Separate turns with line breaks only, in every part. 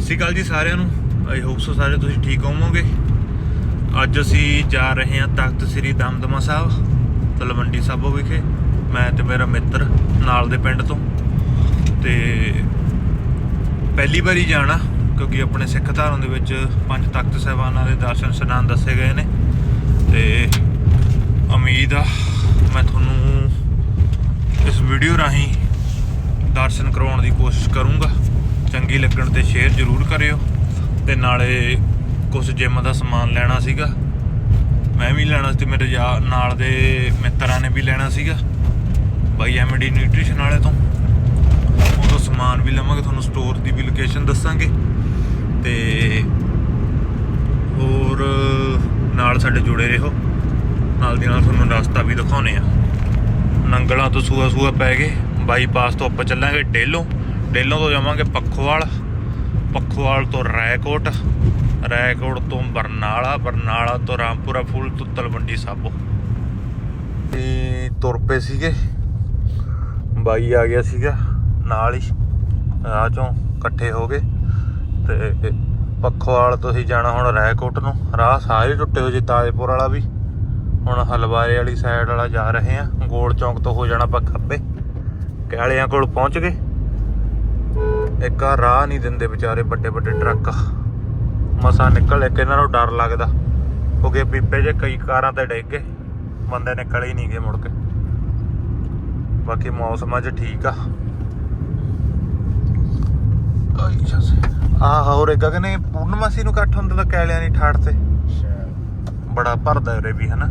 ਸਤਿ ਸ਼੍ਰੀ ਅਕਾਲ ਜੀ ਸਾਰਿਆਂ ਨੂੰ। ਆਈ ਹੋਪ ਸੋ ਸਾਰੇ ਤੁਸੀਂ ਠੀਕ ਹੋਵੋਗੇ। ਅੱਜ ਅਸੀਂ ਜਾ ਰਹੇ ਹਾਂ ਤਖਤ ਸ੍ਰੀ ਦਮਦਮਾ ਸਾਹਿਬ, ਤਲਵੰਡੀ ਸਾਬੋ ਵਿਖੇ। ਮੈਂ ਤੇ ਮੇਰਾ ਮਿੱਤਰ ਨਾਲ ਦੇ ਪਿੰਡ ਤੋਂ। ਤੇ ਪਹਿਲੀ ਵਾਰੀ ਜਾਣਾ, ਕਿਉਂਕਿ ਆਪਣੇ ਸਿੱਖ ਧਰਮ ਦੇ ਵਿੱਚ ਪੰਜ ਤਖਤ ਸਾਹਿਬਾਨਾਂ ਦੇ ਦਰਸ਼ਨ ਸਨਾਨ ਦੱਸੇ ਗਏ ਨੇ। ਤੇ ਉਮੀਦ ਆ, ਮੈਂ ਤੁਹਾਨੂੰ ਇਸ ਵੀਡੀਓ ਰਾਹੀਂ ਦਰਸ਼ਨ ਕਰਵਾਉਣ ਦੀ ਕੋਸ਼ਿਸ਼ ਕਰੂੰਗਾ। ਚੰਗੀ ਲੱਗਣ ਤੇ ਸ਼ੇਅਰ ਜ਼ਰੂਰ ਕਰਿਓ ਤੇ ਨਾਲੇ ਕੁਝ ਜਿਮ ਦਾ ਸਮਾਨ ਲੈਣਾ ਸੀਗਾ। ਮੈਂ ਵੀ ਲੈਣਾ ਸੀ ਤੇ ਮੇਰੇ ਯਾਰ ਨਾਲ ਦੇ ਮਿੱਤਰਾਂ ਨੇ ਵੀ ਲੈਣਾ ਸੀਗਾ। ਬਾਈ ਐਮਡੀ ਨਿਊਟ੍ਰੀਸ਼ਨ ਵਾਲੇ ਤੋਂ। ਉਦੋਂ ਸਮਾਨ ਵੀ ਲਵਾਂਗੇ, ਤੁਹਾਨੂੰ ਸਟੋਰ ਦੀ ਵੀ ਲੋਕੇਸ਼ਨ ਦੱਸਾਂਗੇ। ਤੇ ਹੋਰ ਨਾਲ ਸਾਡੇ ਜੁੜੇ ਰਹੋ। ਨਾਲ ਦੀ ਨਾਲ ਤੁਹਾਨੂੰ ਰਸਤਾ ਵੀ ਦਿਖਾਉਨੇ ਆ ਨੰਗਲਾਂ ਤੋਂ ਸੂਆ ਸੂਆ ਪੈ ਗਏ। ਬਾਈਪਾਸ ਤੋਂ ਆਪਾਂ ਚੱਲਾਂਗੇ, ਡੇਲੋਂ। ਡੇਲੋਂ ਤੋਂ ਜਾਵਾਂਗੇ ਪੱਖੋਵਾਲ। ਪੱਖੋਵਾਲ ਤੋਂ ਰਾਏਕੋਟ। ਰਾਏਕੋਟ ਤੋਂ ਬਰਨਾਲਾ। ਬਰਨਾਲਾ ਤੋਂ ਰਾਮਪੁਰਾ ਫੂਲ ਤੋਂ ਤਲਵੰਡੀ ਸਾਬੋ। ਤੇ ਤੁਰ ਪਏ ਸੀਗੇ। ਬਾਈ ਆ ਗਿਆ ਸੀਗਾ ਨਾਲ ਹੀ। ਰਾਹ ਚੋਂ ਇਕੱਠੇ ਹੋ ਗਏ। ਤੇ ਪੱਖੋਵਾਲ ਤੋਂ ਹੀ ਜਾਣਾ ਹੁਣ ਰਾਏਕੋਟ ਨੂੰ। ਰਾਹ ਸਾਰੇ ਟੁੱਟੇ ਹੋਏ ਜੀ ਤਾਜਪੁਰ ਵਾਲਾ ਵੀ। ਹੁਣ ਹਲਵਾਰੇ ਵਾਲੀ ਸਾਈਡ ਵਾਲਾ ਜਾ ਰਹੇ ਆ। ਗੋਲ ਚੌਂਕ ਤੋਂ ਹੋ ਜਾਣਾ ਆਪਾਂ ਖੱਬੇ। ਕਾਲਿਆਂ ਕੋਲ ਪਹੁੰਚ ਗਏ। ਇੱਕ ਆ ਰਾਹ ਨਹੀਂ ਦਿੰਦੇ ਵਿਚਾਰੇ ਵੱਡੇ ਵੱਡੇ ਟਰੱਕ। ਮਸਾ ਨਿਕਲ, ਇੱਕ ਇਹਨਾਂ ਨੂੰ ਡਰ ਲੱਗਦਾ। ਕਿਉਂਕਿ ਪੀਪੇ ਜੇ, ਕਈ ਕਾਰਾਂ ਤੇ ਡਿੱਗ ਗਏ। ਬੰਦੇ ਨਿਕਲ ਹੀ ਨਹੀਂ ਗਏ ਮੁੜ ਕੇ। ਬਾਕੀ ਮੌਸਮ ਅੱਜ ਠੀਕ ਆ। ਆਈ ਜਸੇ ਆ ਹੋਰ ਗਗਨੇ ਪੂਰਨਮਾਸੀ ਨੂੰ ਇਕੱਠ ਹੁੰਦਾ ਤਾਂ ਕੈਲਿਆਂ ਦੀ ਠਾੜ ਤੇ। ਬੜਾ ਭਰਦਾ ਉਰੇ ਵੀ, ਹਨਾ।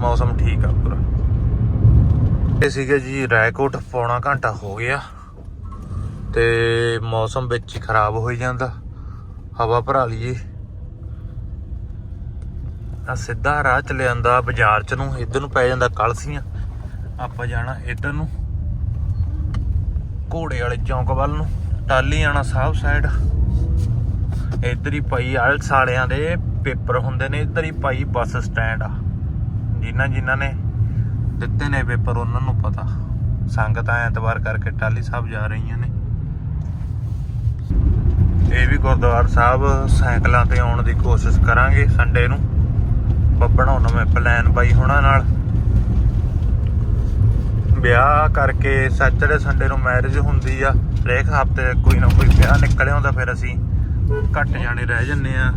ਮੌਸਮ ਠੀਕ ਆ ਪੂਰਾ। ਇਹ ਸੀਗੇ ਜੀ, ਰਾਏਕੋਟ, ਪੌਣਾ ਘੰਟਾ ਹੋ ਗਿਆ। ਤੇ ਮੌਸਮ ਵਿੱਚ ਹੀ ਖਰਾਬ ਹੋਈ ਜਾਂਦਾ। ਹਵਾ ਭਰਾ ਲਈਏ। ਆ ਸਿੱਧਾ ਰਾਹ ਚ ਲਿਆਂਦਾ ਬਾਜ਼ਾਰ ਚ ਨੂੰ, ਇੱਧਰ ਨੂੰ ਪੈ ਜਾਂਦਾ ਕਲਸੀਆਂ। ਆਪਾਂ ਜਾਣਾ ਇੱਧਰ ਨੂੰ। ਘੋੜੇ ਵਾਲੇ ਚੌਂਕ ਵੱਲ ਨੂੰ ਟਾਲੀ ਆਣਾ ਸਾਹਿਬ ਸਾਈਡ ਇੱਧਰ ਹੀ ਪਈ ਆਲਸ ਵਾਲਿਆਂ ਦੇ ਪੇਪਰ ਹੁੰਦੇ ਨੇ, ਇੱਧਰ ਹੀ ਪਾਈ ਬੱਸ ਸਟੈਂਡ ਆ। ਜਿਨ੍ਹਾਂ ਜਿਨ੍ਹਾਂ ਨੇ ਦਿੱਤੇ ਨੇ ਪੇਪਰ, ਉਹਨਾਂ ਨੂੰ ਪਤਾ। ਸੰਗਤਾਂ ਐਤਵਾਰ ਕਰਕੇ ਟਾਲੀ ਸਾਹਿਬ ਜਾ ਰਹੀਆਂ ਨੇ। ਇਹ ਵੀ ਗੁਰਦੁਆਰਾ ਸਾਹਿਬ ਸਾਈਕਲਾਂ ਤੇ ਆਉਣ ਦੀ ਕੋਸ਼ਿਸ਼ ਕਰਾਂਗੇ ਸੰਡੇ ਨੂੰ। ਬਣਾਉਣਾ ਮੈਂ ਪਲਾਨ ਬਾਈ ਹੋਣਾ ਨਾਲ। ਵਿਆਹ ਕਰਕੇ ਸੈਚਰਡੇ ਸੰਡੇ ਨੂੰ ਮੈਰਿਜ ਹੁੰਦੀ ਆ। ਹਰੇਕ ਹਫ਼ਤੇ ਕੋਈ ਨਾ ਕੋਈ ਵਿਆਹ ਨਿਕਲਿਆ ਹੁੰਦਾ ਫਿਰ ਅਸੀਂ ਘੱਟ ਜਾਣੇ ਰਹਿ ਜੰਨੇ ਆ।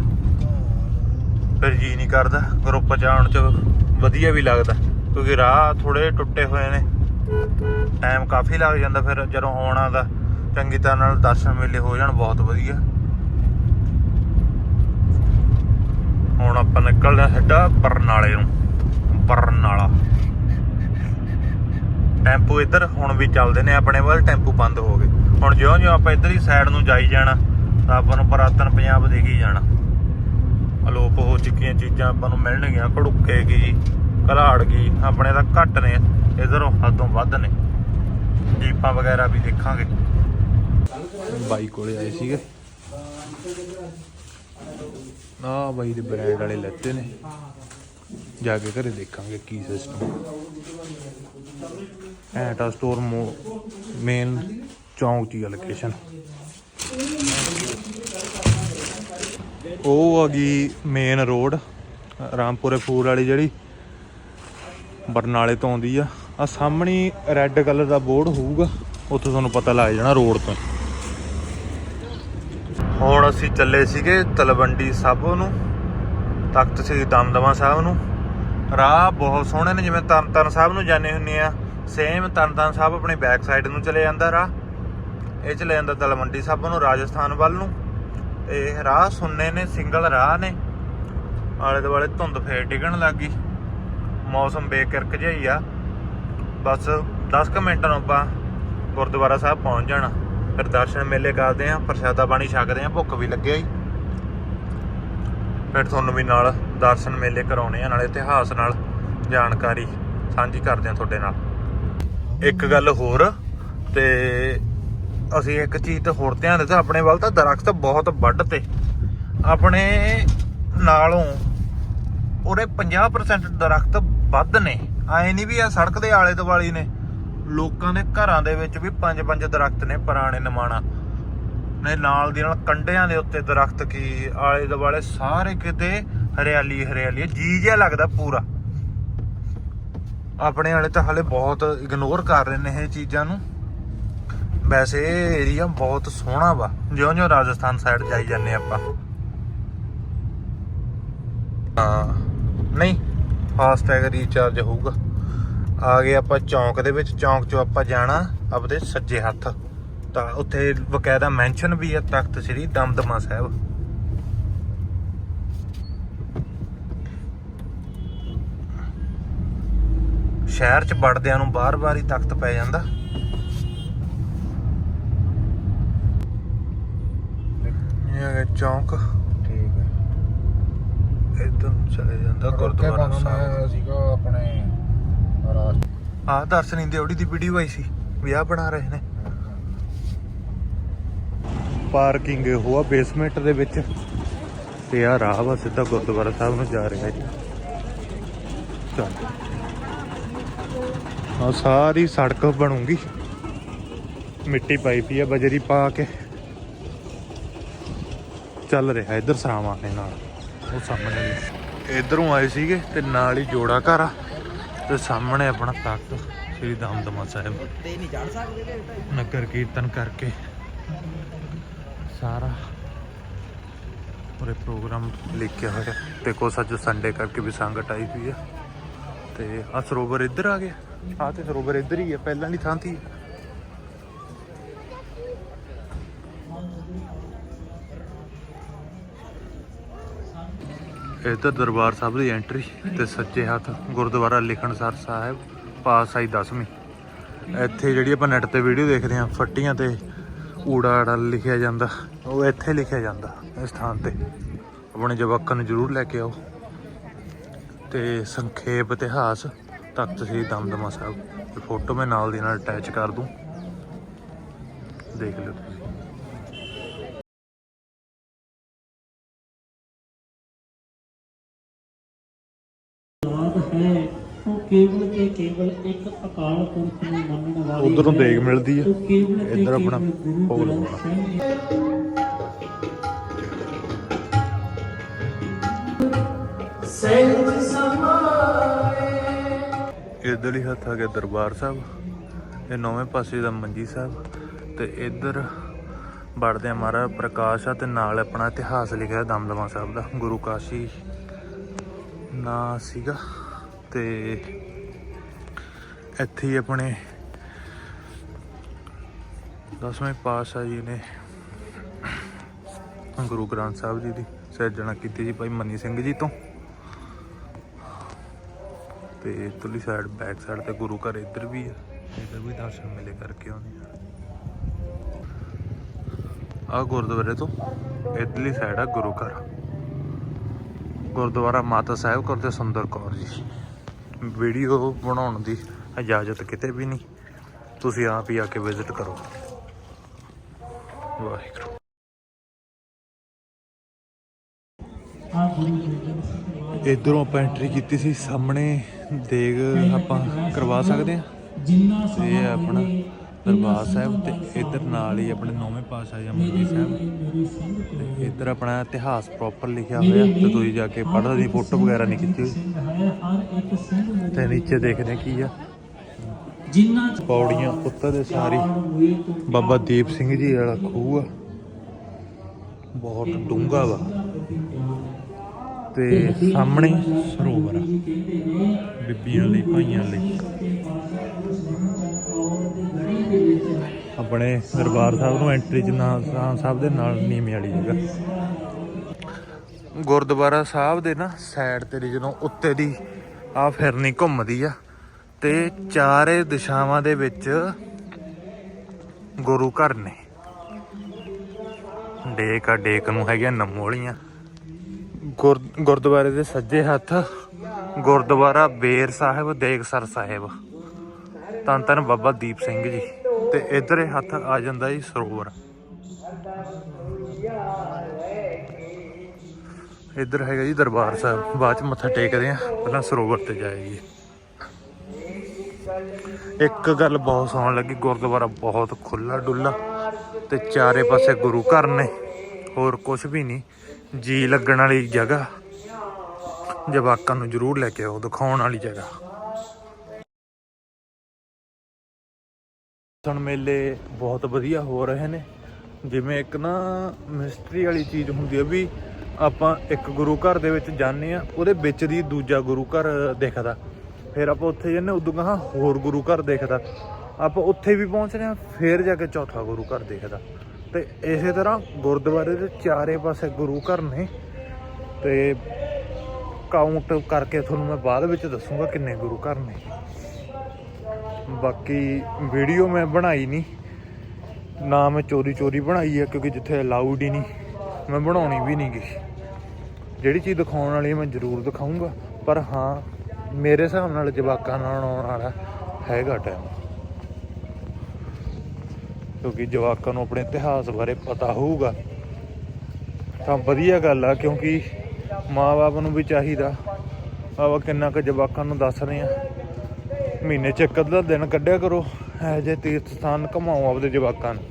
ਫਿਰ ਜੀ ਨਹੀਂ ਕਰਦਾ ਗਰੁੱਪ ਜਾਣ ਚ ਵਧੀਆ ਵੀ ਲੱਗਦਾ। ਕਿਉਂਕਿ ਰਾਹ ਥੋੜੇ ਟੁੱਟੇ ਹੋਏ ਨੇ। ਟਾਈਮ ਕਾਫੀ ਲੱਗ ਜਾਂਦਾ ਫਿਰ ਜਦੋਂ ਆਉਣਾ ਦਾ। ਚੰਗੀ ਤਰ੍ਹਾਂ ਨਾਲ ਦਰਸ਼ਨ ਮੇਲੇ ਹੋ ਜਾਣ, ਬਹੁਤ ਵਧੀਆ। ਹੁਣ ਆਪਾਂ ਨਿਕਲਦੇ ਹਾਂ ਬਰਨਾਲੇ ਨੂੰ। ਬਰਨਾਲਾ। ਟੈਂਪੂ ਇੱਧਰ, ਹੁਣ ਵੀ ਚੱਲਦੇ ਨੇ ਆਪਣੇ ਵੱਲ, ਟੈਂਪੂ ਬੰਦ ਹੋ ਗਏ। ਹੁਣ ਜਿਉਂ ਜਿਉਂ ਆਪਾਂ ਇੱਧਰ ਹੀ ਸਾਈਡ ਨੂੰ ਜਾਈ ਜਾਣਾ, ਤਾਂ ਆਪਾਂ ਨੂੰ ਪੁਰਾਤਨ ਪੰਜਾਬ ਦੇਖੀ ਜਾਣਾ। ਅਲੋਪ ਹੋ ਚੁੱਕੀਆਂ ਚੀਜ਼ਾਂ ਆਪਾਂ ਨੂੰ ਮਿਲਣਗੀਆਂ, ਘੜੁੱਕੇ ਕੀ ਘਲਾੜ ਕੀ ਆਪਣੇ ਤਾਂ ਘੱਟ ਨੇ, ਇਧਰੋਂ ਹੱਦੋਂ ਵੱਧ ਨੇ। ਜੀਪਾਂ ਵਗੈਰਾ ਵੀ ਦੇਖਾਂਗੇ। ਬਾਈ ਕੋਲੇ ਆਏ ਸੀਗੇ। ਆ ਬਾਈ ਦੇ ਬ੍ਰਾਂਡ ਵਾਲੇ ਲੱਤੇ ਨੇ। ਜਾ ਕੇ ਘਰੇ ਦੇਖਾਂਗੇ ਕੀ ਸਿਸਟਮ ਐਟਾ ਸਟੋਰ ਮੋ ਮੇਨ ਚੌਂਕ ਦੀ ਲੋਕੇਸ਼ਨ ਉਹ ਆ ਗਈ ਮੇਨ ਰੋਡ ਰਾਮਪੁਰੇ ਫੂਡ ਵਾਲੀ ਜਿਹੜੀ ਬਰਨਾਲੇ ਤੋਂ ਆਉਂਦੀ ਆ। ਆ ਸਾਹਮਣੇ ਰੈੱਡ ਕਲਰ ਦਾ ਬੋਰਡ ਹੋਊਗਾ। ਉੱਥੇ ਤੁਹਾਨੂੰ ਪਤਾ ਲੱਗ ਜਾਣਾ ਰੋਡ ਤੋਂ। ਹੁਣ ਅਸੀਂ ਚੱਲੇ ਸੀਗੇ ਤਲਵੰਡੀ ਸਾਬੋ ਨੂੰ, ਤਖਤ ਸ੍ਰੀ ਦਮਦਮਾ ਸਾਹਿਬ ਨੂੰ। ਰਾਹ ਬਹੁਤ ਸੋਹਣੇ ਨੇ, ਜਿਵੇਂ ਤਰਨਤਾਰਨ ਸਾਹਿਬ ਨੂੰ ਜਾਂਦੇ ਹੁੰਨੇ ਆ। ਸੇਮ ਤਰਨਤਾਰਨ ਸਾਹਿਬ ਆਪਣੀ ਬੈਕ ਸਾਈਡ ਨੂੰ ਚਲੇ ਜਾਂਦਾ ਰਾਹ। ਇਹ ਚਲੇ ਜਾਂਦਾ ਤਲਵੰਡੀ ਸਾਬੋ ਨੂੰ, ਰਾਜਸਥਾਨ ਵੱਲ ਨੂੰ। ਤੇ ਰਾਹ ਸੁੰਨੇ ਨੇ, ਸਿੰਗਲ ਰਾਹ ਨੇ। ਆਲੇ ਦੁਆਲੇ ਧੁੰਦ ਫੇਰ ਡਿੱਗਣ ਲੱਗ ਗਈ। ਮੌਸਮ ਬੇਕਿਰਕ ਜਿਹਾ ਹੀ ਆ। ਬਸ 10 ਕੁ ਮਿੰਟਾਂ ਨੂੰ ਆਪਾਂ ਗੁਰਦੁਆਰਾ ਸਾਹਿਬ ਪਹੁੰਚ ਜਾਣਾ। ਫਿਰ ਦਰਸ਼ਨ ਮੇਲੇ ਕਰਦੇ ਆਂ, ਪ੍ਰਸ਼ਾਦਾ ਪਾਣੀ ਛਕਦੇ ਆਂ, ਭੁੱਖ ਵੀ ਲੱਗੇ ਹੀ ਫਿਰ ਤੁਹਾਨੂੰ ਵੀ ਨਾਲ ਦਰਸ਼ਨ ਮੇਲੇ ਕਰਾਉਣੇ ਆ, ਨਾਲੇ ਇਤਿਹਾਸ ਨਾਲ ਜਾਣਕਾਰੀ ਸਾਂਝੀ ਕਰਦੇ ਆਂ ਤੁਹਾਡੇ ਨਾਲ। ਇੱਕ ਗੱਲ ਹੋਰ, ਤੇ ਅਸੀਂ ਇੱਕ ਚੀਜ਼ ਤੇ ਹੋਰ ਧਿਆਨ ਦਿੱਤਾ ਆਪਣੇ ਵੱਲ, ਤਾਂ ਦਰਖਤ ਬਹੁਤ ਵੱਢ ਤੇ। ਆਪਣੇ ਨਾਲੋਂ ਉਹਦੇ 50% ਦਰਖਤ ਵੱਧ ਨੇ। ਐ ਨਹੀਂ ਵੀ ਆ ਸੜਕ ਦੇ ਆਲੇ ਦੁਆਲੇ ਨੇ। ਲੋਕਾਂ ਦੇ ਘਰਾਂ ਦੇ ਵਿੱਚ ਵੀ ਪੰਜ ਪੰਜ ਦਰਖਤ ਨੇ ਪੁਰਾਣੇ ਨਿਮਾਣਾ। ਨੇ ਨਾਲ ਦੀ ਨਾਲ ਕੰਡਿਆਂ ਦੇ ਉੱਤੇ ਦਰਖਤ ਕੀ, ਆਲੇ ਦੁਆਲੇ ਸਾਰੇ ਕਿਤੇ ਹਰਿਆਲੀ ਹਰਿਆਲੀ ਜੀ ਜਿਹਾ ਲੱਗਦਾ ਪੂਰਾ। ਆਪਣੇ ਵਾਲੇ ਤਾਂ ਹਲੇ ਬਹੁਤ ਇਗਨੋਰ ਕਰ ਰਹੇ ਨੇ ਇਹ ਚੀਜ਼ਾਂ ਨੂੰ। ਵੈਸੇ ਏਰੀਆ ਬਹੁਤ ਸੋਹਣਾ ਵਾ, ਜਿਉਂ-ਜਿਉਂ ਰਾਜਸਥਾਨ ਸਾਈਡ ਜਾਈ ਜਾਂਦੇ ਆਪਾਂ। ਹਾਂ, ਨਹੀਂ ਫਾਸਟੈਗ ਰੀਚਾਰਜ ਹੋਊਗਾ। ਆ ਗਏ ਆਪਾਂ ਚੌਂਕ ਦੇ ਵਿੱਚ ਚੌਂਕ 'ਚੋਂ ਆਪਾਂ ਜਾਣਾ ਆਪਦੇ ਸੱਜੇ ਹੱਥ। ਤਾਂ ਉੱਥੇ ਬਕਾਇਦਾ ਮੈਂਸ਼ਨ ਵੀ ਹੈ ਤਖਤ ਸ੍ਰੀ ਦਮਦਮਾ ਸਾਹਿਬ। ਸ਼ਹਿਰ 'ਚ ਵੜਦਿਆਂ ਨੂੰ ਬਾਰ-ਬਾਰ ਹੀ ਤਖਤ ਪੈ ਜਾਂਦਾ। ਇਹ ਹੈਗਾ ਚੌਂਕ।
ਠੀਕ ਹੈ।
ਨੂੰ ਚਲੇ ਜਾਂਦਾ ਗੁਰਦੁਆਰਾ ਸਾਹਿਬ।
ਸੀਗਾ ਆਪਣੇ ਰਾਸ਼ਟਰ
ਆਹ ਦਰਸ਼ਨੀ ਦਿਉੜੀ ਦੀ ਵੀਡੀਓ ਆਈ ਸੀ, ਵਿਆਹ ਬਣਾ ਰਹੇ ਨੇ। ਪਾਰਕਿੰਗ ਹੋਆ ਬੇਸਮੈਂਟ ਦੇ ਵਿੱਚ ਤੇ ਆ ਰਾਹ ਵਾ, ਸਿੱਧਾ ਗੁਰਦੁਆਰਾ ਸਾਹਿਬ ਨੂੰ ਜਾ ਰਿਹਾ ਹੈ ਆ ਸਾਰੀ ਸੜਕ ਬਣੂਗੀ। ਮਿੱਟੀ ਪਾਈ ਪਈ ਆ, ਬਜਰੀ ਪਾ ਕੇ। ਚੱਲ ਰਿਹਾ, ਇਧਰ ਸਰਾਵਾਂ ਦੇ ਨਾਲ। ਉਹ ਸਾਹਮਣੇ। ਇਧਰੋਂ ਆਏ ਸੀਗੇ ਤੇ ਨਾਲ ਹੀ ਜੋੜਾ ਘਰ ਆ। ਤੇ ਸਾਹਮਣੇ ਆਪਣਾ ਤਖਤ ਸ੍ਰੀ ਦਮਦਮਾ ਸਾਹਿਬ।
ਤੇ ਨਹੀਂ ਚੜ ਸਕਦੇ
ਨਗਰ ਕੀਰਤਨ ਕਰਕੇ ਸਾਰਾ ਪੂਰੇ ਪ੍ਰੋਗਰਾਮ ਲਿਖਿਆ ਹੋਇਆ। ਤੇ ਕੁਛ ਅੱਜ ਸੰਡੇ ਕਰਕੇ ਵੀ ਸੰਗਤ ਆਈ ਹੋਈ ਆ। ਤੇ ਆ ਸਰੋਵਰ ਇੱਧਰ ਆ ਗਿਆ। ਆ ਤੇ ਸਰੋਵਰ ਇੱਧਰ ਹੀ ਆ ਪਹਿਲਾਂ ਨਹੀਂ ਥਾਂ ਤੀ ਇੱਧਰ ਦਰਬਾਰ ਸਾਹਿਬ ਦੀ ਐਂਟਰੀ ਤੇ ਸੱਚੇ ਹੱਥ ਗੁਰਦੁਆਰਾ ਲਿਖਣਸਰ ਸਾਹਿਬ ਪਾਤਸ਼ਾਹੀ ਦਸਵੀਂ। ਇੱਥੇ ਜਿਹੜੀ ਆਪਾਂ ਨੈਟ ਤੇ ਵੀਡੀਓ ਦੇਖਦੇ ਹਾਂ, ਫੱਟੀਆਂ ਤੇ ਊੜਾ ਆੜਾ ਲਿਖਿਆ ਜਾਂਦਾ। ਉਹ ਇੱਥੇ ਲਿਖਿਆ ਜਾਂਦਾ, ਇਸ ਸਥਾਨ ਤੇ। ਆਪਣੇ ਜਵਾਕਾਂ ਨੂੰ ਜ਼ਰੂਰ ਲੈ ਕੇ ਆਓ। ਤੇ ਸੰਖੇਪ ਇਤਿਹਾਸ, ਤਖਤ ਸ੍ਰੀ ਦਮਦਮਾ ਸਾਹਿਬ। ਫੋਟੋ ਮੈਂ ਨਾਲ ਦੀ ਨਾਲ ਅਟੈਚ ਕਰ ਦੂੰ। ਦੇਖ ਲਿਓ ਤੁਸੀਂ।
ਕੇਵਲ ਤੇ ਕੇਵਲ ਇੱਕ ਅਕਾਲ ਪੁਰਖ ਨੂੰ ਮੰਨਣ ਵਾਲੀ
ਉਧਰੋਂ। ਦੇਗ ਮਿਲਦੀ ਆ ਇੱਧਰ ਆਪਣਾ ਲਗਾਉਣਾ।
ਸਾਹਿਬ ਸਹਿਜ ਸਮਾਏ
ਇੱਧਰ ਹੀ ਹੱਥ ਆ ਗਿਆ ਦਰਬਾਰ ਸਾਹਿਬ। ਇਹ ਨੌਵੇਂ ਪਾਸੇ ਦਾ ਮੰਜੀ ਸਾਹਿਬ। ਤੇ ਇੱਧਰ ਵੜਦੇ ਆ ਮਹਾਰਾਜ ਪ੍ਰਕਾਸ਼ ਆ ਤੇ ਨਾਲ ਆਪਣਾ ਇਤਿਹਾਸ ਲਿਖਿਆ ਦਮਦਮਾ ਸਾਹਿਬ ਦਾ। ਗੁਰੂ ਕਾਸ਼ੀ ਨਾਂ ਸੀਗਾ। ਤੇ ਇੱਥੇ ਹੀ ਆਪਣੇ ਦਸਵੇਂ ਪਾਤਸ਼ਾਹ ਜੀ ਨੇ ਗੁਰੂ ਗ੍ਰੰਥ ਸਾਹਿਬ ਜੀ ਦੀ ਸਿਰਜਣਾ ਕੀਤੀ ਜੀ ਭਾਈ ਮਨੀ ਸਿੰਘ ਜੀ ਤੋਂ। ਤੇ ਇਧਰਲੀ ਸਾਈਡ ਬੈਕ ਸਾਈਡ ਤੇ ਗੁਰੂ ਘਰ ਇੱਧਰ ਵੀ ਆ। ਇੱਧਰ ਵੀ ਦਰਸ਼ਨ ਮਿਲੇ ਕਰਕੇ ਆਉਂਦੇ ਆ। ਆ ਗੁਰਦੁਆਰੇ ਤੋਂ ਇਧਰਲੀ ਸਾਈਡ ਆ ਗੁਰੂ ਘਰ। ਗੁਰਦੁਆਰਾ ਮਾਤਾ ਸਾਹਿਬ ਕੌਰ ਤੇ ਸੁੰਦਰ ਕੌਰ ਜੀ। ਵੀਡੀਓ ਬਣਾਉਣ ਦੀ ਇਜਾਜ਼ਤ ਕਿਤੇ ਵੀ ਨਹੀਂ। ਤੁਸੀਂ ਆਪ ਹੀ ਆ ਕੇ ਵਿਜ਼ਿਟ ਕਰੋ। ਵਾਹਿਗੁਰੂ। ਇਧਰੋਂ ਆਪਾਂ ਐਂਟਰੀ ਕੀਤੀ ਸੀ ਸਾਹਮਣੇ ਦੇਗ ਆਪਾਂ ਕਰਵਾ ਸਕਦੇ ਆ
ਜਿੰਨਾ
ਇਹ ਆਪਣਾ ਦਰਬਾਰ ਸਾਹਿਬ ਤੇ ਇਧਰ ਨਾਲ ਹੀ ਆਪਣੇ ਨੌਵੇਂ ਪਾਤਸ਼ਾਹ ਜਮਹੂਰੀ ਸਾਹਿਬ।
ਮੇਰੀ ਸਿੰਘ
ਤੇ ਇਧਰ ਆਪਣਾ ਇਤਿਹਾਸ ਪ੍ਰੋਪਰ ਲਿਖਿਆ ਹੋਇਆ ਤੇ ਤੁਸੀਂ ਜਾ ਕੇ ਪੜ੍ਹਨ ਦੀ ਫੋਟੋ ਵਗੈਰਾ ਨਹੀਂ ਖਿੱਚੀ ਹੋਈ। ਤੇ ਨੀਚੇ ਦੇਖਦੇ ਕੀ ਆ।
ਜਿੰਨਾ
ਪੌੜੀਆਂ ਉੱਤਰ ਦੇ ਸਾਰੀ। ਬਾਬਾ ਦੀਪ ਸਿੰਘ ਜੀ ਵਾਲਾ ਖੂਹ ਆ। ਬਹੁਤ ਡੂੰਘਾ ਵਾ। ਤੇ ਸਾਹਮਣੇ ਸਰੋਵਰ ਆ। ਬੀਬੀਆਂ ਲਈ ਭਾਈਆਂ ਲਈ। ਆਪਣੇ ਦਰਬਾਰ ਸਾਹਿਬ ਨੂੰ ਐਂਟਰੀ ਜਨਾ ਸਾਹਿਬ ਦੇ ਨਾਲ ਨੀਮੇ ਵਾਲੀ ਜਗ੍ਹਾ। ਗੁਰਦੁਆਰਾ ਸਾਹਿਬ ਦੇ ਨਾ ਸਾਈਡ ਤੇ ਜਦੋਂ ਉੱਤੇ ਦੀ ਆ ਫਿਰਨੀ ਘੁੰਮਦੀ ਆ ਤੇ ਚਾਰੇ ਦਿਸ਼ਾਵਾਂ ਦੇ ਵਿੱਚ ਗੁਰੂ ਘਰ ਨੇ। ਡੇਕ ਆ, ਡੇਕ ਨੂੰ ਹੈਗੀਆਂ ਨਮੋਲੀਆਂ ਗੁਰ ਗੁਰਦੁਆਰੇ ਦੇ ਸੱਜੇ ਹੱਥ ਗੁਰਦੁਆਰਾ ਬੇਰ ਸਾਹਿਬ ਦੇਗਸਰ ਸਾਹਿਬ। ਧੰਨ ਧੰਨ ਬਾਬਾ ਦੀਪ ਸਿੰਘ ਜੀ। ਤੇ ਇਧਰ ਇਹ ਹੱਥ ਆ ਜਾਂਦਾ ਜੀ ਸਰੋਵਰ। ਇੱਧਰ ਹੈਗਾ ਜੀ ਦਰਬਾਰ ਸਾਹਿਬ। ਬਾਅਦ ਚ ਮੱਥਾ ਟੇਕਦੇ ਆ। ਪਹਿਲਾਂ ਸਰੋਵਰ ਤੇ ਜਾਏਗੀ ਇੱਕ ਗੱਲ ਬਹੁਤ ਸੌਣ ਲੱਗੀ। ਗੁਰਦੁਆਰਾ ਬਹੁਤ ਖੁੱਲਾ ਡੁੱਲਾ ਤੇ ਚਾਰੇ ਪਾਸੇ ਗੁਰੂ ਘਰ ਨੇ। ਹੋਰ ਕੁਝ ਵੀ ਨਹੀਂ। ਜੀ ਲੱਗਣ ਵਾਲੀ ਜਗ੍ਹਾ। ਜਵਾਕਾਂ ਨੂੰ ਜ਼ਰੂਰ ਲੈ ਕੇ ਆਓ। ਦਿਖਾਉਣ ਵਾਲੀ ਜਗ੍ਹਾ। ਸਣ ਮੇਲੇ ਬਹੁਤ ਵਧੀਆ ਹੋ ਰਹੇ ਨੇ। ਜਿਵੇਂ ਇੱਕ ਨਾ ਮਿਸਟਰੀ ਵਾਲੀ ਚੀਜ਼ ਹੁੰਦੀ ਹੈ ਵੀ ਆਪਾਂ ਇੱਕ ਗੁਰੂ ਘਰ ਦੇ ਵਿੱਚ ਜਾਂਦੇ ਆ, ਉਹਦੇ ਵਿੱਚ ਦੀ ਦੂਜਾ ਗੁਰੂ ਘਰ ਦਿਖਦਾ। ਫਿਰ ਆਪਾਂ ਉੱਥੇ ਜਾਂਦੇ ਉਦੋਂ ਗਾਹਾਂ ਹੋਰ ਗੁਰੂ ਘਰ ਦਿਖਦਾ। ਆਪਾਂ ਉੱਥੇ ਵੀ ਪਹੁੰਚਦੇ ਆ, ਫਿਰ ਜਾ ਕੇ ਚੌਥਾ ਗੁਰੂ ਘਰ ਦਿਖਦਾ। ਤੇ ਇਸੇ ਤਰ੍ਹਾਂ ਗੁਰਦੁਆਰੇ ਦੇ ਚਾਰੇ ਪਾਸੇ ਗੁਰੂ ਘਰ ਨੇ। ਤੇ ਕਾਊਂਟ ਕਰਕੇ ਤੁਹਾਨੂੰ ਮੈਂ ਬਾਅਦ ਵਿੱਚ ਦੱਸੂਗਾ ਕਿੰਨੇ ਗੁਰੂ ਘਰ ਨੇ। ਬਾਕੀ ਵੀਡੀਓ ਮੈਂ ਬਣਾਈ ਨਹੀਂ ਨਾ ਮੈਂ ਚੋਰੀ ਚੋਰੀ ਬਣਾਈ ਹੈ ਕਿਉਂਕਿ ਜਿੱਥੇ ਅਲਾਊਡ ਹੀ ਨਹੀਂ ਮੈਂ ਬਣਾਉਣੀ ਵੀ ਨਹੀਂ ਗੀ। ਜਿਹੜੀ ਚੀਜ਼ ਦਿਖਾਉਣ ਵਾਲੀ ਮੈਂ ਜ਼ਰੂਰ ਦਿਖਾਊਂਗਾ। ਪਰ ਹਾਂ, ਮੇਰੇ ਹਿਸਾਬ ਨਾਲ ਜਵਾਕਾਂ ਨਾਲ ਆਉਣ ਵਾਲਾ ਹੈਗਾ ਟਾਈਮ ਕਿਉਂਕਿ ਜਵਾਕਾਂ ਨੂੰ ਆਪਣੇ ਇਤਿਹਾਸ ਬਾਰੇ ਪਤਾ ਹੋਊਗਾ। ਤਾਂ ਵਧੀਆ ਗੱਲ ਆ, ਕਿਉਂਕਿ ਮਾਪੇ ਨੂੰ ਵੀ ਚਾਹੀਦਾ। ਆਪਾਂ ਕਿੰਨਾ ਕੁ ਜਵਾਕਾਂ ਨੂੰ ਦੱਸ ਰਹੇ ਆ। ਮਹੀਨੇ ਚ ਇੱਕ ਅੱਧਾ ਦਿਨ ਕੱਢਿਆ ਕਰੋ। ਇਹੋ ਜਿਹੇ ਤੀਰਥ ਸਥਾਨ ਘਮਾਓ ਆਪਦੇ ਜਵਾਕਾਂ ਨੂੰ।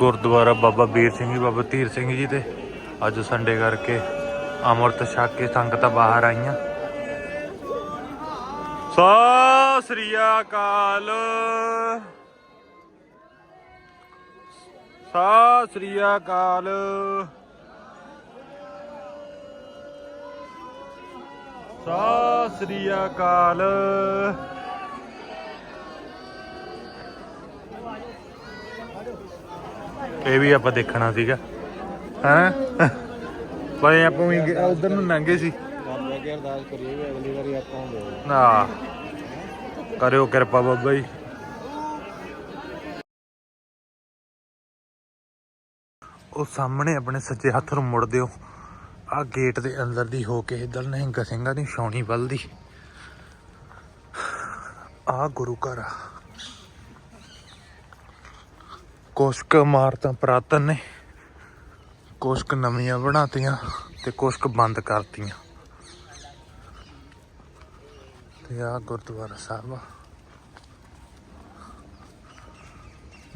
ਗੁਰਦੁਆਰਾ ਬਾਬਾ ਵੀਰ ਸਿੰਘ ਜੀ, ਬਾਬਾ ਧੀਰ ਸਿੰਘ ਜੀ ਦੇ ਅੱਜ ਸੰਡੇ ਕਰਕੇ ਅੰਮ੍ਰਿਤ ਛਕ ਕੇ ਸੰਗਤਾਂ ਬਾਹਰ ਆਈਆਂ। ਸਤਿ ਸ੍ਰੀ ਅਕਾਲ। ਸਤਿ ਸ੍ਰੀ ਅਕਾਲ। ਸਤਿ ਸ੍ਰੀ ਅਕਾਲ। ਇਹ ਵੀ ਆਪਾਂ ਦੇਖਣਾ ਸੀਗਾ। ਹੈਂ? ਬਈ ਆਪਾਂ ਵੀ ਉਧਰ ਨੂੰ ਲੰਘੇ ਸੀ।
ਬਾਬਾ ਅੱਗੇ ਅਰਦਾਸ ਕਰੀਏ ਵੀ ਅਗਲੀ ਵਾਰੀ ਆਪਾਂ ਹੁੰਦੇ
ਨਾ ਕਰਿਓ ਕਿਰਪਾ ਬਾਬਾ ਜੀ। ਉਹ ਸਾਹਮਣੇ ਆਪਣੇ ਸੱਜੇ ਹੱਥ ਨੂੰ ਮੁੜ ਦਿਓ। ਆ ਗੇਟ ਦੇ ਅੰਦਰ ਦੀ ਹੋ ਕੇ ਇਧਰ ਨਹਿੰਗਾ ਸਿੰਘਾਂ ਦੀ ਛਾਉਣੀ ਵੱਲਦੀ। ਆ ਗੁਰੂ ਘਰ ਆ। ਕੁਛ ਕੁ ਇਮਾਰਤਾਂ ਪੁਰਾਤਨ ਨੇ। ਕੁਛ ਕੁ ਨਵੀਆਂ ਬਣਾਤੀਆਂ ਤੇ ਕੁਛ ਕੁ ਬੰਦ ਕਰਤੀਆਂ। ਤੇ ਆ ਗੁਰਦੁਆਰਾ ਸਾਹਿਬ ਆ।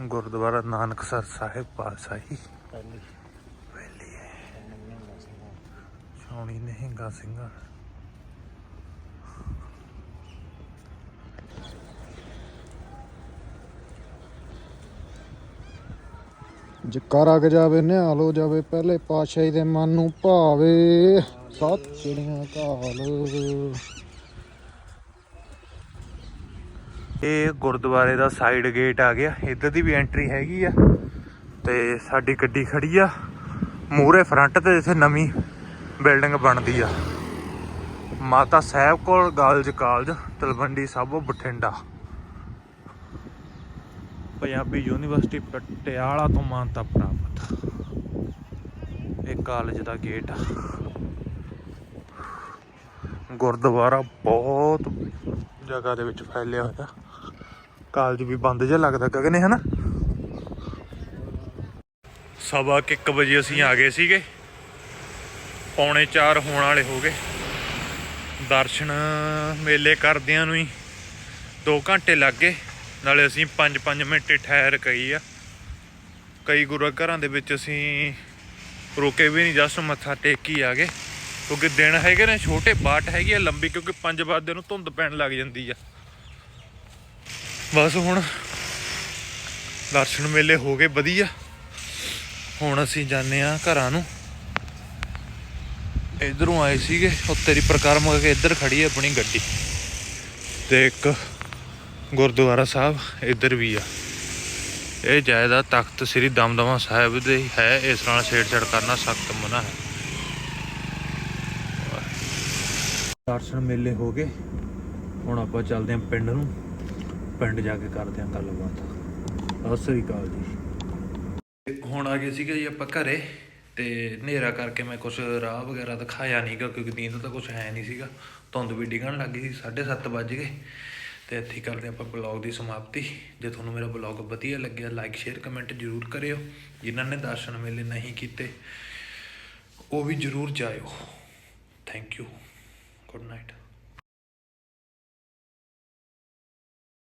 ਗੁਰਦੁਆਰਾ ਨਾਨਕਸਰ ਸਾਹਿਬ ਪਾਤਸ਼ਾਹੀ। ਵੇਲੀ ਹੈ। ਛਾਉਣੀ ਨਿਹੰਗਾ ਸਿੰਘਾਂ।
ਜਿੱਕਾ ਰਗ ਜਾਵੇ, ਨਿਹਾਲ ਹੋ ਜਾਵੇ, ਪਹਿਲੇ ਪਾਤਸ਼ਾਹੀ ਦੇ ਮਨ ਨੂੰ ਭਾਵੇ। ਸਤਿ ਸ੍ਰੀ ਅਕਾਲ
ਇਹ ਗੁਰਦੁਆਰੇ ਦਾ ਸਾਈਡ ਗੇਟ ਆ ਗਿਆ। ਇੱਧਰ ਦੀ ਵੀ ਐਂਟਰੀ ਹੈਗੀ ਆ। ਤੇ ਸਾਡੀ ਗੱਡੀ ਖੜੀ ਆ। ਮੂਹਰੇ ਫਰੰਟ ਤੇ ਇੱਥੇ ਨਵੀਂ ਬਿਲਡਿੰਗ ਬਣਦੀ ਆ। ਮਾਤਾ ਸਾਹਿਬ ਕੋਲ, ਗਾਲਜ ਕਾਲਜ ਤਲਵੰਡੀ ਸਾਬੋ ਬਠਿੰਡਾ। ਪੰਜਾਬੀ ਯੂਨੀਵਰਸਿਟੀ ਪਟਿਆਲਾ ਤੋਂ ਮਾਨਤਾ ਪ੍ਰਾਪਤ। ਇਹ ਕਾਲਜ ਦਾ ਗੇਟ ਆ। ਗੁਰਦੁਆਰਾ ਬਹੁਤ ਜਗ੍ਹਾ ਦੇ ਵਿੱਚ ਫੈਲਿਆ ਹੋਇਆ। ਕਾਲਜ ਵੀ ਬੰਦ ਜਿਹਾ ਲੱਗਦਾ ਗਗਨੇ ਹਨਾ? ਸਵਾ ਕੁ ਇੱਕ ਵਜੇ ਅਸੀਂ ਆ ਗਏ ਸੀਗੇ। ਪੌਣੇ 4 ਹੋਣ ਵਾਲੇ ਹੋ ਗਏ। ਦਰਸ਼ਨ ਮੇਲੇ ਕਰਦਿਆਂ ਨੂੰ ਹੀ 2 ਘੰਟੇ ਲੱਗ ਗਏ। ਨਾਲੇ ਅਸੀਂ 5-5 ਮਿੰਟ ਠਹਿਰ ਕਈ ਆ। ਕਈ ਗੁਰੂ ਘਰਾਂ ਦੇ ਵਿੱਚ ਅਸੀਂ ਰੋਕੇ ਵੀ ਨਹੀਂ ਜਸਟ ਮੱਥਾ ਟੇਕੀ ਆ ਗਏ। ਕਿਉਂਕਿ ਦਿਨ ਹੈਗੇ ਨੇ, ਛੋਟੇ ਬਾਟ ਹੈਗੀ ਆ, ਲੰਬੀ, ਕਿਉਂਕਿ 5 ਵਜੇ ਨੂੰ ਧੁੰਦ ਪੈਣ ਲੱਗ ਜਾਂਦੀ ਆ। ਬਸ ਹੁਣ ਦਰਸ਼ਨ ਮੇਲੇ ਹੋ ਗਏ, ਵਧੀਆ। ਹੁਣ ਅਸੀਂ ਜਾਂਦੇ ਆ ਘਰਾਂ ਨੂੰ। ਇਧਰੋਂ ਆਏ ਸੀਗੇ, ਉਹ ਤੇਰੀ ਦੀ ਪ੍ਰਕਾਰਮ ਕੇ ਇੱਧਰ ਖੜੀ ਹੈ ਆਪਣੀ ਗੱਡੀ। ਤੇ ਇੱਕ ਗੁਰਦੁਆਰਾ ਸਾਹਿਬ ਇੱਧਰ ਵੀ ਆ। ਇਹ ਜਾਇਦਾਦ ਤਖਤ ਸ੍ਰੀ ਦਮਦਮਾ ਸਾਹਿਬ ਦੇ ਹੈ ਇਸ ਨਾਲ ਛੇੜਛਾੜ ਕਰਨਾ ਸਖਤ ਮਨਾ ਹੈ। ਦਰਸ਼ਨ ਮੇਲੇ ਹੋ ਗਏ। ਹੁਣ ਆਪਾਂ ਚੱਲਦੇ ਹਾਂ ਪਿੰਡ ਨੂੰ। ਪਿੰਡ ਜਾ ਕੇ ਕਰਦੇ ਹਾਂ ਗੱਲਬਾਤ। ਸਤਿ ਸ੍ਰੀ ਅਕਾਲ ਜੀ। ਹੁਣ ਆ ਗਏ ਸੀਗੇ ਜੀ ਆਪਾਂ ਘਰੇ ਤੇ ਹਨੇਰਾ ਕਰਕੇ ਮੈਂ ਕੁਝ ਰਾਹ ਵਗੈਰਾ ਦਿਖਾਇਆ ਨਹੀਂਗਾ ਕਿਉਂਕਿ ਨੀਂਦ ਤਾਂ ਕੁਝ ਹੈ ਨਹੀਂ ਸੀਗਾ। ਧੁੰਦ ਵੀ ਡਿੱਗਣ ਲੱਗ ਗਈ ਸੀ 7:30 ਵੱਜ ਗਏ। ਤੇ ਇੱਥੇ ਹੀ ਕਰਦੇ ਆਪਾਂ ਬਲੌਗ ਦੀ ਸਮਾਪਤੀ। ਜੇ ਤੁਹਾਨੂੰ ਮੇਰਾ ਬਲੌਗ ਵਧੀਆ ਲੱਗਿਆ ਲਾਈਕ ਸ਼ੇਅਰ ਕਮੈਂਟ ਜਰੂਰ ਕਰਿਓ। ਜਿਨ੍ਹਾਂ ਨੇ ਦਰਸ਼ਨ ਮੇਲੇ ਨਹੀਂ ਕੀਤੇ, ਉਹ ਵੀ ਜਰੂਰ ਜਾਇਓ। Thank you good night